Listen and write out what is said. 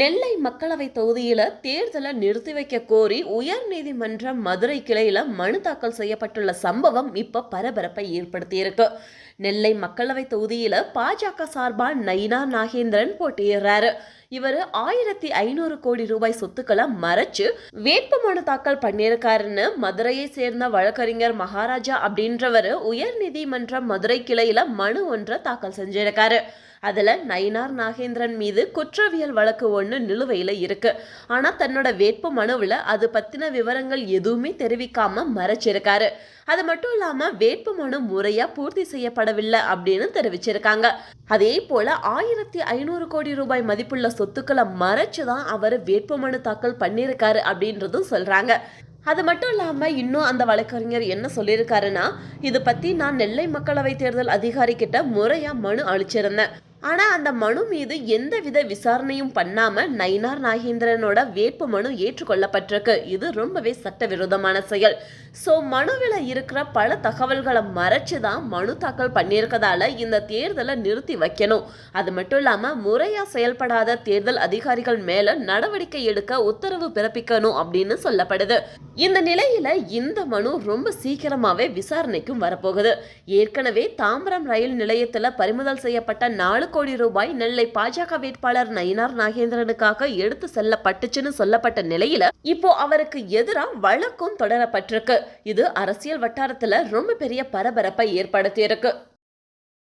நெல்லை மக்களவை தொகுதியில தேர்தலை நிறுத்தி வைக்க கோரி உயர் நீதிமன்ற மதுரை கிளையில மனு தாக்கல் செய்யப்பட்டுள்ள சம்பவம் இப்ப பரபரப்பை ஏற்படுத்தியிருக்கு. நெல்லை மக்களவை தொகுதியில பாஜக சார்பா நயினா நாகேந்திரன் போட்டியிடுறாரு. இவர் ஆயிரத்தி ஐநூறு கோடி ரூபாய் சொத்துக்களை மறைச்சு வேட்புமனு தாக்கல் பண்ணியிருக்காருன்னு மதுரையை சேர்ந்த வழக்கறிஞர் மகாராஜா அப்படின்றவர் உயர் நீதிமன்ற மதுரை கிளையில மனு ஒன்றை தாக்கல் செஞ்சிருக்காரு. அதில் நயினார் நாகேந்திரன் மீது குற்றவியல் வழக்கு ஒன்று நிலுவையில் இருக்கு. ஆனால் தன்னோட வேட்பு மனுவில் அது பற்றின விவரங்கள் எதுவுமே தெரிவிக்காமல் மறைச்சிருக்காரு. அது மட்டும் இல்லாமல் வேட்பு மனு முறையாக பூர்த்தி செய்யப்படவில்லை அப்படின்னு தெரிவிச்சிருக்காங்க. அதே போல ஆயிரத்தி ஐநூறு கோடி ரூபாய் மதிப்புள்ள சொத்துக்களை மறைச்சு தான் அவர் வேட்புமனு தாக்கல் பண்ணியிருக்காரு அப்படின்றதும் சொல்கிறாங்க அது மட்டும் இல்லாமல் இன்னும் அந்த வழக்கறிஞர் என்ன சொல்லியிருக்காருன்னா இது பற்றி நான் நெல்லை மக்களவை தேர்தல் அதிகாரி கிட்ட முறையாக மனு அளிச்சிருந்தேன். ஆனால் அந்த மனு மீது எந்தவித விசாரணையும் பண்ணாமல் நயினார் நாகேந்திரனோட வேட்பு மனு ஏற்றுக்கொள்ளப்பட்டிருக்கு. இது ரொம்பவே சட்டவிரோதமான செயல். ஸோ மனுவில் இருக்கிற பல தகவல்களை மறைச்சு தான் மனு தாக்கல் பண்ணியிருக்கதால இந்த தேர்தலை நிறுத்தி வைக்கணும். அது மட்டும் இல்லாமல் முறையாக செயல்படாத தேர்தல் அதிகாரிகள் மேலே நடவடிக்கை எடுக்க உத்தரவு பிறப்பிக்கணும் அப்படின்னு சொல்லப்படுது. இந்த நிலையில இந்த மனு ரொம்ப சீக்கிரமாவே விசாரணைக்கும் வரப்போகுது. ஏற்கனவே தாம்பரம் ரயில் நிலையத்துல பறிமுதல் செய்யப்பட்ட நாலு கோடி ரூபாய் நெல்லை பாஜக வேட்பாளர் நயினார் நாகேந்திரனுக்காக எடுத்து செல்லப்பட்டுச்சுன்னு சொல்லப்பட்ட நிலையில இப்போ அவருக்கு எதிராக வழக்கும் தொடரப்பட்டிருக்கு. இது அரசியல் வட்டாரத்துல ரொம்ப பெரிய பரபரப்பை ஏற்படுத்தியிருக்கு.